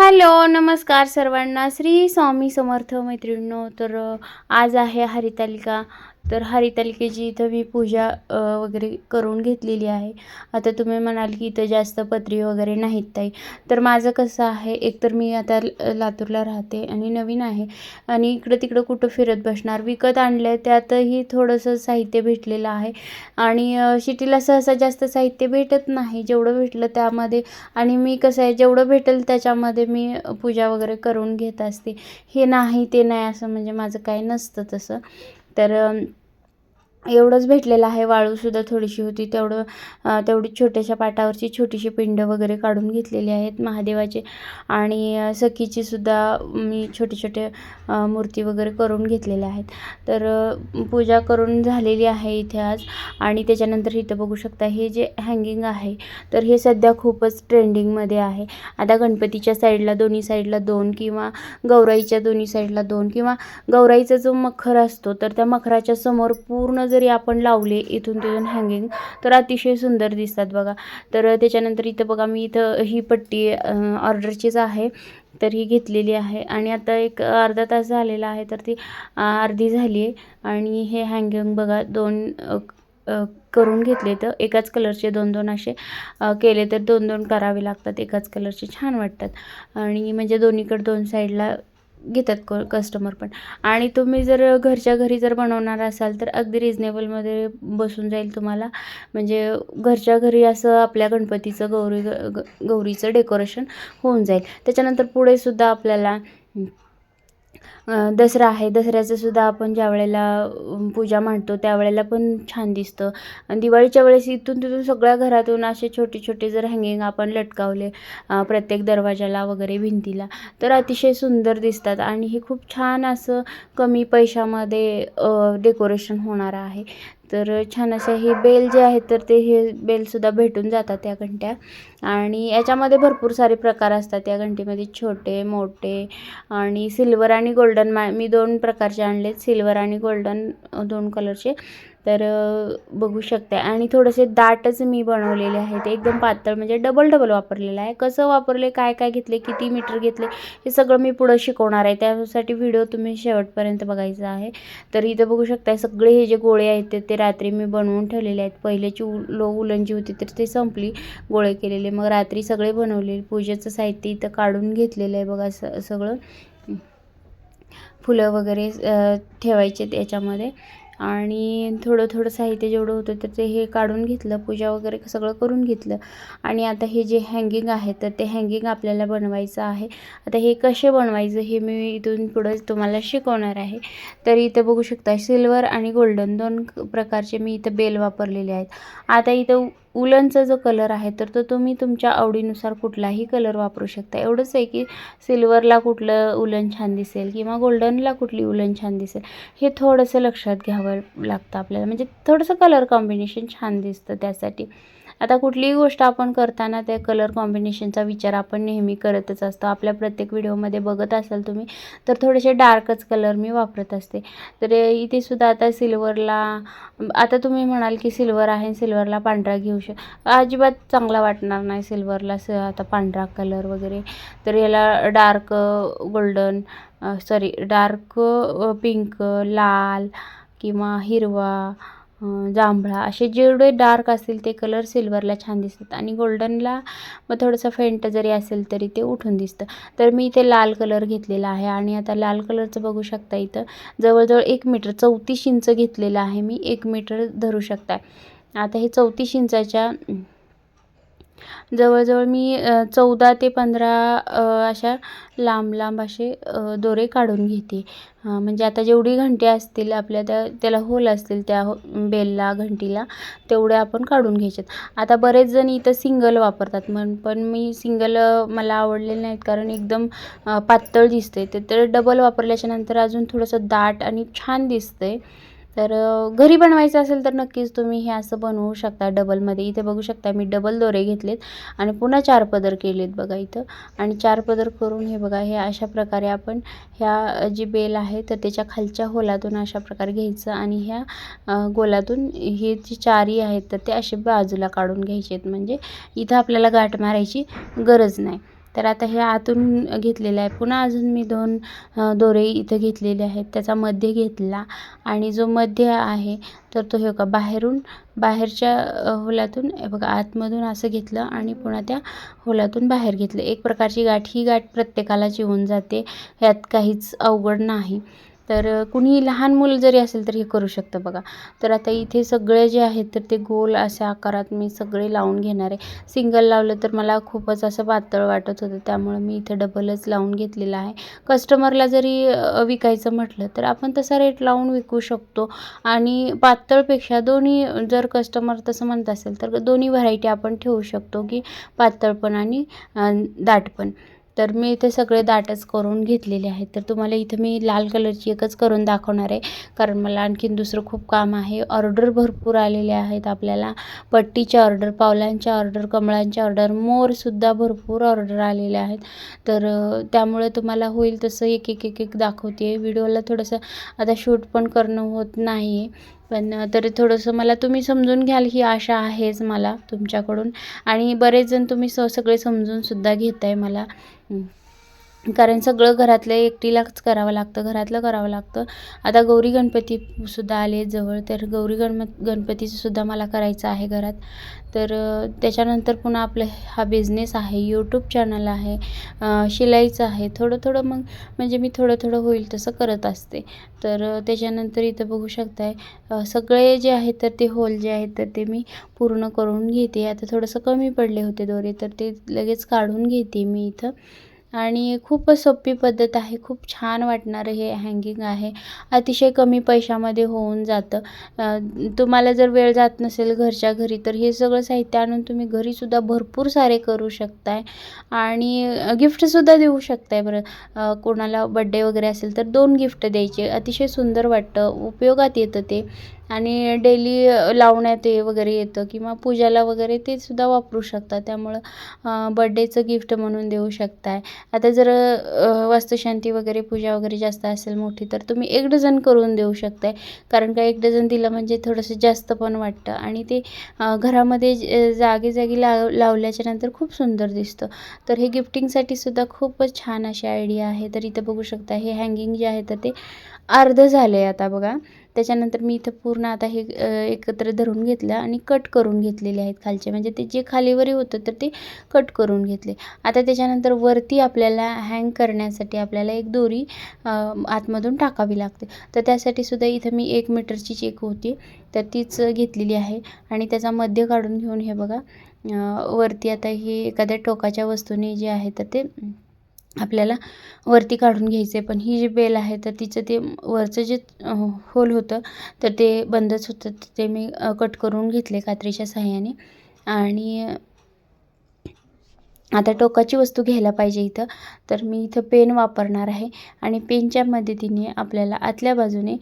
Hello नमस्कार सर्वांना. श्री स्वामी समर्थ मैत्रिणींनो तर आज आहे हरितालिका तर हरितालिकेची इथं मी पूजा वगैरे करून घेतलेली आहे. आता तुम्ही म्हणाल की इथं जास्त पत्री वगैरे नाहीत ताई. तर माझं कसं आहे एकतर मी आता लातूरला राहते आणि नवीन आहे आणि इकडं तिकडं कुठं फिरत बसणार विकत आणलं आहे त्यातही थोडंसं साहित्य भेटलेलं आहे. आणि शिटीला सहसा जास्त साहित्य भेटत नाही जेवढं भेटलं त्यामध्ये आणि मी कसं आहे जेवढं भेटेल त्याच्यामध्ये मी पूजा वगैरे करून घेत असते. हे नाही ते नाही असं म्हणजे माझं काही नसतं तसं. तर एवढंच भेटलेलं आहे. वाळूसुद्धा थोडीशी होती. तेवढं तेवढी छोट्याशा पाटावरची छोटीशी पिंड वगैरे काढून घेतलेली आहेत महादेवाचे. आणि सखीची सुद्धा मी छोटे छोटे मूर्ती वगैरे करून घेतलेल्या आहेत. तर पूजा करून झालेली आहे इथे आज. आणि त्याच्यानंतर इथं बघू शकता हे जे हँगिंग आहे तर हे सध्या खूपच ट्रेंडिंगमध्ये आहे. आता गणपतीच्या साईडला दोन्ही साईडला दोन किंवा गौराईच्या दोन्ही साईडला दोन किंवा गौराईचा जो मखर असतो तर त्या मखराच्या समोर पूर्ण जरी आपण लावले इथून तिथून हँगिंग तर अतिशय सुंदर दिसतात बघा. तर त्याच्यानंतर इथं बघा मी इथं ही पट्टी ऑर्डरचीच आहे तर ही घेतलेली आहे. आणि आता एक अर्धा तास झालेला आहे तर ती अर्धी झाली आहे आणि हे हँगिंग बघा दोन करून घेतले तर एकाच कलरचे दोन दोन असे केले तर दोन दोन करावे लागतात. एकाच कलरचे छान वाटतात. आणि म्हणजे दोन्हीकडे दोन साईडला घेतात क कस्टमर पण. आणि तुम्ही जर घरच्या घरी जर बनवणार असाल तर अगदी रिजनेबलमध्ये बसून जाईल तुम्हाला. म्हणजे घरच्या घरी असं आपल्या गणपतीचं गौरी ग ग- गौरीचं डेकोरेशन होऊन जाईल. त्याच्यानंतर पुढे सुद्धा आपल्याला दसरा आहे. दसऱ्याचं सुद्धा आपण ज्या वेळेला पूजा मांडतो त्यावेळेला पण छान दिसतं. आणि दिवाळीच्या वेळेस इथून तिथून सगळ्या घरातून असे छोटे छोटे जर हँगिंग आपण लटकावले प्रत्येक दरवाजाला वगैरे भिंतीला तर अतिशय सुंदर दिसतात. आणि हे खूप छान असं कमी पैशामध्ये डेकोरेशन होणार आहे. तर छान असे हे बेल जे आहेत तर ते हे बेलसुद्धा भेटून जातात या घंट्या. आणि याच्यामध्ये भरपूर सारे प्रकार असतात त्या घंटीमध्ये. छोटे मोठे आणि सिल्वर आणि गोल्डन मा मी दोन प्रकारचे आणलेत सिल्वर आणि गोल्डन दोन कलरचे. तर बघू शकता आणि थोडेसे दाटच मी बनवलेले आहेत. एकदम पातळ म्हणजे डबल डबल वापरलेलं आहे. कसं वापरले काय काय घेतले किती मीटर घेतले हे सगळं मी पुढं शिकवणार आहे. त्यासाठी व्हिडिओ तुम्ही शेवटपर्यंत बघायचा आहे. तर इथं बघू शकता सगळे हे जे गोळे आहेत ते- ते रात्री मी बनवून ठेवलेले आहेत. पहिल्याची उ लो उलन होती तर ते संपली गोळे केलेले. मग रात्री सगळे बनवले पूजेचं साहित्य इथं काढून घेतलेलं आहे बघा स सगळं. फुलं वगैरे ठेवायचे याच्यामध्ये आणि थोडं थोडं साहित्य जेवढं होतं तर ते हे काढून घेतलं पूजा वगैरे सगळं करून घेतलं. आणि आता हे जे हँगिंग आहे तर ते हँगिंग आपल्याला बनवायचं आहे. आता हे कसे बनवायचं हे मी इथून पुढं तुम्हाला शिकवणार आहे. तर इथं बघू शकता सिल्वर आणि गोल्डन दोन प्रकारचे मी इथं बेल वापरलेले आहेत. आता इथं उलनचा जो कलर आहे तर तो तुम्ही तुमच्या आवडीनुसार कुठलाही कलर वापरू शकता. एवढंच आहे की सिल्वरला कुठलं उलन छान दिसेल किंवा गोल्डनला कुठली उलन छान दिसेल हे थोडंसं लक्षात घ्यावं लागतं आपल्याला. म्हणजे थोडंसं कलर कॉम्बिनेशन छान दिसतं त्यासाठी. आता कुठलीही गोष्ट आपण करताना त्या कलर कॉम्बिनेशनचा विचार आपण नेहमी करतच असतो. आपल्या प्रत्येक व्हिडिओमध्ये बघत असाल तुम्ही तर थोडेसे डार्कच कलर मी वापरत असते. तर इथे सुद्धा आता सिल्वरला आता तुम्ही म्हणाल की सिल्वर आहे सिल्वरला पांढरा घेऊ शक अजिबात चांगला वाटणार नाही सिल्वरला स आता पांढरा कलर वगैरे. तर याला dark golden sorry dark pink लाल किंवा हिरवा जांभळा. असे जेवढे डार्क असतील ते कलर सिल्वरला छान दिसतात. आणि गोल्डनला मग थोडंसं फेंट जरी असेल तरी ते उठून दिसतं. तर मी इथे लाल कलर घेतलेला आहे. आणि आता लाल कलरचं बघू शकता इथं. जवळजवळ एक मीटर चौतीस इंच घेतलेलं आहे मी. एक मीटर धरू शकता आता हे चौतीस इंचाच्या जवळजवळ मी चौदा ते पंधरा अशा लांब लांब असे दोरे काढून घेते. म्हणजे आता जेवढी घंटी असतील आपल्या त्या त्याला होल असतील त्या हो बेलला घंटीला तेवढे आपण काढून घ्यायच्यात. आता बरेच जण इथं सिंगल वापरतात म्हण पण मी सिंगल मला आवडलेले नाहीत कारण एकदम पातळ दिसते ते तर डबल वापरल्याच्या नंतर अजून थोडंसं दाट आणि छान दिसतंय. तर घरी बनवायचं असेल तर नक्कीच तुम्ही हे असं बनवू शकता डबलमध्ये. इथे बघू शकता मी डबल दोरे घेतलेत आणि पुन्हा चार पदर केलेत बघा इथं. आणि चार पदर करून हे बघा हे अशा प्रकारे आपण ह्या जी बेल आहे तर त्याच्या खालच्या होलातून अशा प्रकारे घ्यायचं आणि ह्या गोलातून हे जी चारी आहेत तर ते असे बाजूला काढून घ्यायचे आहेत म्हणजे इथं आपल्याला गाठ मारायची गरज नाही. तर आता हे आतून घेतलेलं आहे. पुन्हा अजून मी दोन दोरे इथं घेतलेले आहेत. त्याचा मध्य घेतला आणि जो मध्य आहे तर तो हे का बाहेरून बाहेरच्या होलातून बघा आतमधून असं घेतलं आणि पुन्हा त्या होलातून बाहेर घेतलं. एक प्रकारची गाठ ही गाठ प्रत्येकाला जिवून जाते. ह्यात काहीच अवघड नाही. तर कुणी लहान मुलं जरी असेल तर हे करू शकतं बघा. तर आता इथे सगळे जे आहेत तर ते गोल अशा आकारात मी सगळे लावून घेणार आहे. सिंगल लावलं तर मला खूपच असं पातळ वाटत होतं त्यामुळं मी इथे डबलच लावून घेतलेलं आहे. कस्टमरला जरी विकायचं म्हटलं तर आपण तसा रेट लावून विकू शकतो. आणि पातळपेक्षा दोन्ही जर कस्टमर तसं म्हणत असेल तर दोन्ही व्हरायटी आपण ठेवू शकतो की पातळ पण आणि दाट पण. तर मी इथे सगळे दाटच करून घेतलेले आहेत. तर तुम्हाला इथं मी लाल कलरची एकच करून दाखवणार आहे. कारण मला आणखीन दुसरं खूप काम आहे. ऑर्डर भरपूर आलेले आहेत आपल्याला. पट्टीच्या ऑर्डर पावलांच्या ऑर्डर कमळांच्या ऑर्डर मोरसुद्धा भरपूर ऑर्डर आलेले आहेत. तर त्यामुळे तुम्हाला होईल तसं एक एक एक एक दाखवते व्हिडिओला थोडंसं आता शूट पण करणं होत नाही आहे पण तरी थोडंसं मला तुम्ही समजून घ्याल ही आशा आहेच मला तुमच्याकडून. आणि बरेच जण तुम्ही स सगळे समजूनसुद्धा घेताय मला. कारण सगळं घरातलं एकटीलाच करावं लागतं घरातलं करावं लागतं. आता गौरी गणपतीसुद्धा आले जवळ तर गौरी गणम गणपतीचंसुद्धा मला करायचं आहे घरात. तर त्याच्यानंतर पुन्हा आपलं हा बिझनेस आहे यूट्यूब चॅनल आहे शिलाईचं आहे. थोडं थोडं मग म्हणजे मी थोडं थोडं होईल तसं करत असते. तर त्याच्यानंतर इथं बघू शकताय सगळे जे आहेत तर ते होल जे आहेत तर ते मी पूर्ण करून घेते. आता थोडंसं कमी पडले होते दोरे तर ते लगेच काढून घेते मी इथं. आणि खूपच सोपी पद्धत आहे. खूप छान वाटणारं हे हँगिंग आहे. अतिशय कमी पैशामध्ये होऊन जातं. तुम्हाला जर वेळ जात नसेल घरच्या घरी तर हे सगळं साहित्य आणून तुम्ही घरीसुद्धा भरपूर सारे करू शकताय. आणि गिफ्टसुद्धा देऊ शकताय बरं. कोणाला बड्डे वगैरे असेल तर दोन गिफ्ट द्यायचे. अतिशय सुंदर वाटतं. उपयोगात येतं ते. आणि डेली लावण्यात ये वगैरे येतं किंवा पूजाला वगैरे ते सुद्धा वापरू शकता त्यामुळं बड्डेचं गिफ्ट म्हणून देऊ शकताय. आता जर वास्तुशांती वगैरे पूजा वगैरे जास्त असेल मोठी तर तुम्ही एक डझन करून देऊ शकताय. कारण का एक डझन दिलं म्हणजे थोडंसं जास्त पण वाटतं आणि ते घरामध्ये जागी जागी लाव लावल्याच्या नंतर खूप सुंदर दिसतं. तर हे गिफ्टिंगसाठी सुद्धा खूपच छान अशी आयडिया आहे. तर इथं बघू शकता हे हँगिंग जे आहे तर ते अर्धं झालं आहे आता बघा. त्याच्यानंतर मी इथं पूर्ण आता हे एकत्र धरून घेतलं आणि कट करून घेतलेले आहेत खालचे. म्हणजे ते जे खालीवरी होतं तर ते कट करून घेतले. आता त्याच्यानंतर वरती आपल्याला हँग करण्यासाठी आपल्याला एक दोरी आतमधून टाकावी लागते. तर त्यासाठी सुद्धा इथं मी एक मीटरची चेक होती. तर तीच घेतलेली आहे. आणि त्याचा मध्य काढून घेऊन हे बघा वरती आता हे एखाद्या टोकाच्या वस्तूने जे आहे तर ते आपल्याला वरती काढून घ्यायचं. आहे पण ही जी बेल आहे तर तिचं ते वरचं जे होल होतं तर ते बंदच होतं. ते मी कट करून घेतले कात्रीच्या सहाय्याने आणि आता टोकाची वस्तू घ्यायला पाहिजे इथं. तर मी इथं पेन वापरणार आहे. आणि पेनच्या मदतीने आपल्याला आतल्या बाजूने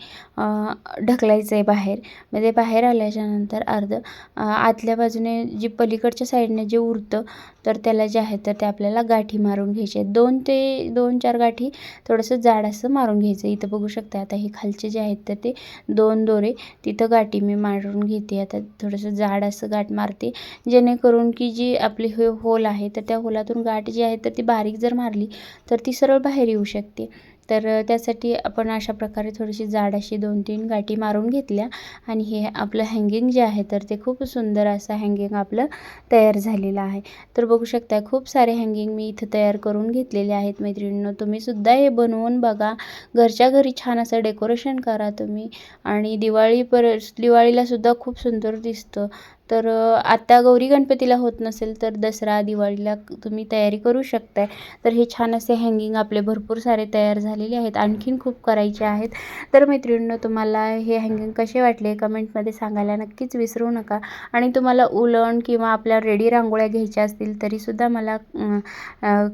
ढकलायचं आहे बाहेर. म्हणजे बाहेर आल्याच्यानंतर अर्ध आतल्या बाजूने जी पलीकडच्या साईडने जे उरतं तर त्याला जे आहे तर ते आपल्याला गाठी मारून घ्यायचे. आहेत दोन ते दोन चार गाठी थोडंसं जाड असं मारून घ्यायचं. इथं बघू शकता आता हे खालचे जे आहेत तर ते दोन दोरे तिथं गाठी मी मारून घेते. आता थोडंसं जाड असं गाठ मारते जेणेकरून की जी आपली हे होल आहे तर त्या होलातून गाठ जी आहे तर ती बारीक जर मारली तर ती सरळ बाहेर येऊ शकते. तर त्यासाठी आपण अशा प्रकारे थोडीशी जाड अशी दोन तीन गाठी मारून घेतल्या आणि हे आपलं हँगिंग जे आहे तर ते खूप सुंदर असं हँगिंग आपलं तयार झालेलं आहे. तर बघू शकता खूप सारे हँगिंग मी इथं तयार करून घेतलेले आहेत. मैत्रिणींनो तुम्हीसुद्धा हे बनवून बघा. घरच्या घरी छान असं डेकोरेशन करा तुम्ही. आणि दिवाळी पर दिवाळीलासुद्धा खूप सुंदर दिसतं. तर आत्ता आता गौरी गणपतीला होत नसेल तर दसरा दिवाळीला तुम्ही तयारी करू शकताय. तर हे छान असे हँगिंग आपले भरपूर सारे तयार झालेले आहेत. आणखीन खूप करायचे आहेत. तर मैत्रिणींनो तुम्हाला हे हँगिंग कसे वाटले कमेंटमध्ये सांगायला नक्कीच विसरू नका. आणि तुम्हाला उलण किंवा आपल्या रेडी रांगोळ्या घ्यायच्या असतील तरीसुद्धा मला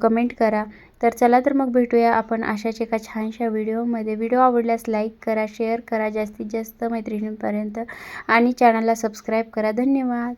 कमेंट करा. तर चला तर मग भेटूया आपण अशाच एका छानशा व्हिडिओमध्ये. व्हिडिओ आवडल्यास लाईक करा शेअर करा जास्तीत जास्त मैत्रिणींपर्यंत. आणि चॅनलला सबस्क्राईब करा. धन्यवाद.